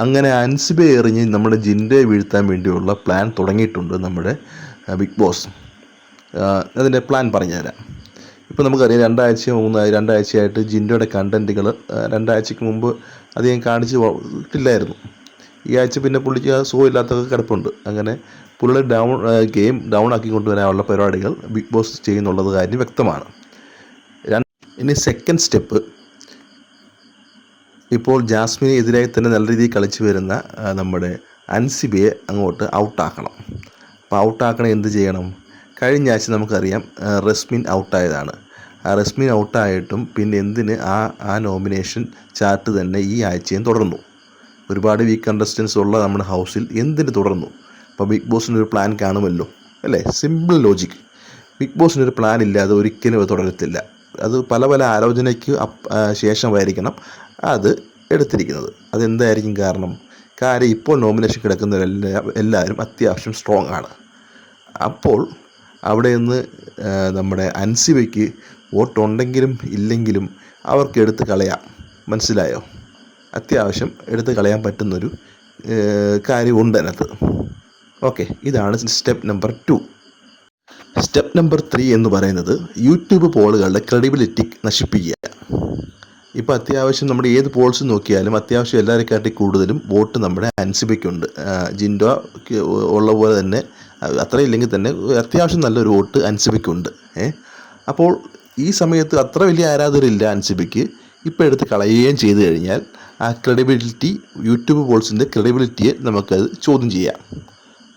അങ്ങനെ അൻസിബെ എറിഞ്ഞ് നമ്മുടെ ജിൻഡയെ വീഴ്ത്താൻ വേണ്ടിയുള്ള പ്ലാൻ തുടങ്ങിയിട്ടുണ്ട് നമ്മുടെ ബിഗ് ബോസ്. അതിന്റെ പ്ലാൻ പറഞ്ഞുതരാം. ഇപ്പോൾ നമുക്കറിയാം രണ്ടാഴ്ച മൂന്നായി രണ്ടാഴ്ചയായിട്ട് ജിൻഡയുടെ കണ്ടന്റുകൾ രണ്ടാഴ്ചക്ക് മുമ്പ് അധികം കാണിച്ച് വ- ഇട്ടില്ലായിരുന്നു. ഈ ആഴ്ച പിന്നെ പുള്ളിക്ക് ആ ഇല്ലാത്തൊക്കെ കിടപ്പുണ്ട്. അങ്ങനെ പുള്ളിയുടെ ഡൗൺ ഗെയിം ഡൗൺ ആക്കി കൊണ്ടുവരാനുള്ള പരിപാടികൾ ബിഗ് ബോസ് ചെയ്യുന്നുള്ളത് കാര്യം വ്യക്തമാണ്. ഇനി സെക്കൻഡ് സ്റ്റെപ്പ് ഇപ്പോൾ ജാസ്മിന് എതിരായി തന്നെ നല്ല രീതിയിൽ കളിച്ചു വരുന്ന നമ്മുടെ അൻസിബിയെ അങ്ങോട്ട് ഔട്ടാക്കണം. അപ്പോൾ ഔട്ടാക്കണം എന്ത് ചെയ്യണം? കഴിഞ്ഞ ആഴ്ച നമുക്കറിയാം റസ്മിൻ ഔട്ടായതാണ്. ആ റസ്മിൻ ഔട്ടായിട്ടും പിന്നെ എന്തിന് ആ ആ നോമിനേഷൻ ചാർട്ട് തന്നെ ഈ ആഴ്ചയും തുടർന്നു. ഒരുപാട് വീക്ക് കണ്ടസ്റ്റൻസ് ഉള്ള നമ്മുടെ ഹൗസിൽ എന്തിന് തുടർന്നു? അപ്പോൾ ബിഗ് ബോസിനൊരു പ്ലാൻ കാണുമല്ലോ അല്ലേ? സിമ്പിൾ ലോജിക് ബിഗ് ബോസിനൊരു പ്ലാൻ ഇല്ലാതെ ഒരിക്കലും അത് തുടരത്തില്ല. അത് പല പല ആലോചനയ്ക്ക് ശേഷമായിരിക്കണം അത് എടുത്തിരിക്കുന്നത്. അതെന്തായിരിക്കും കാരണം? കാര്യം ഇപ്പോൾ നോമിനേഷൻ കിടക്കുന്നവരെല്ലാം എല്ലാവരും അത്യാവശ്യം സ്ട്രോങ് ആണ്. അപ്പോൾ അവിടെ നിന്ന് നമ്മുടെ അൻസിബയ്ക്ക് വോട്ടുണ്ടെങ്കിലും ഇല്ലെങ്കിലും അവർക്ക് എടുത്ത് കളയാം. മനസ്സിലായോ? അത്യാവശ്യം എടുത്ത് കളയാൻ പറ്റുന്നൊരു കാര്യമുണ്ട് അതിനകത്ത്. ഓക്കെ ഇതാണ് step number two step number three എന്ന് പറയുന്നത് യൂട്യൂബ് പോളുകളുടെ ക്രെഡിബിലിറ്റി നശിപ്പിക്കുക. ഇപ്പോൾ അത്യാവശ്യം നമ്മുടെ ഏത് പോൾസ് നോക്കിയാലും അത്യാവശ്യം എല്ലാവരെക്കാട്ടി കൂടുതലും വോട്ട് നമ്മുടെ അൻസിബയ്ക്കുണ്ട് ജിൻഡോ ഉള്ള പോലെ തന്നെ അത്രയും അത്രയില്ലെങ്കിൽ തന്നെ അത്യാവശ്യം നല്ലൊരു വോട്ട് അൻസിബയ്ക്കുണ്ട് ഏ അപ്പോൾ ഈ സമയത്ത് അത്ര വലിയ ആരാധകരില്ല അൻസിബയ്ക്ക് ഇപ്പോൾ എടുത്ത് കളയുകയും ചെയ്തു കഴിഞ്ഞാൽ ആ ക്രെഡിബിലിറ്റി യൂട്യൂബ് പോൾസിന്റെ ക്രെഡിബിലിറ്റിയെ നമുക്കത് ചോദ്യം ചെയ്യാം.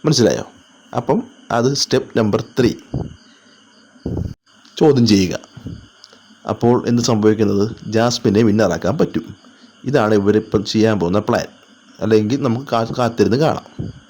മനസ്സിലായോ? അപ്പം അത് സ്റ്റെപ്പ് നമ്പർ ത്രീ. ചോദ്യം ചെയ്യുക. അപ്പോൾ എന്ത് സംഭവിക്കുന്നത്? ജാസ്മിനെ വിന്നറാക്കാൻ പറ്റും. ഇതാണ് ഇവരിപ്പം ചെയ്യാൻ പോകുന്ന പ്ലാൻ അല്ലെങ്കിൽ നമുക്ക് കാത്തിരുന്ന് കാണാം.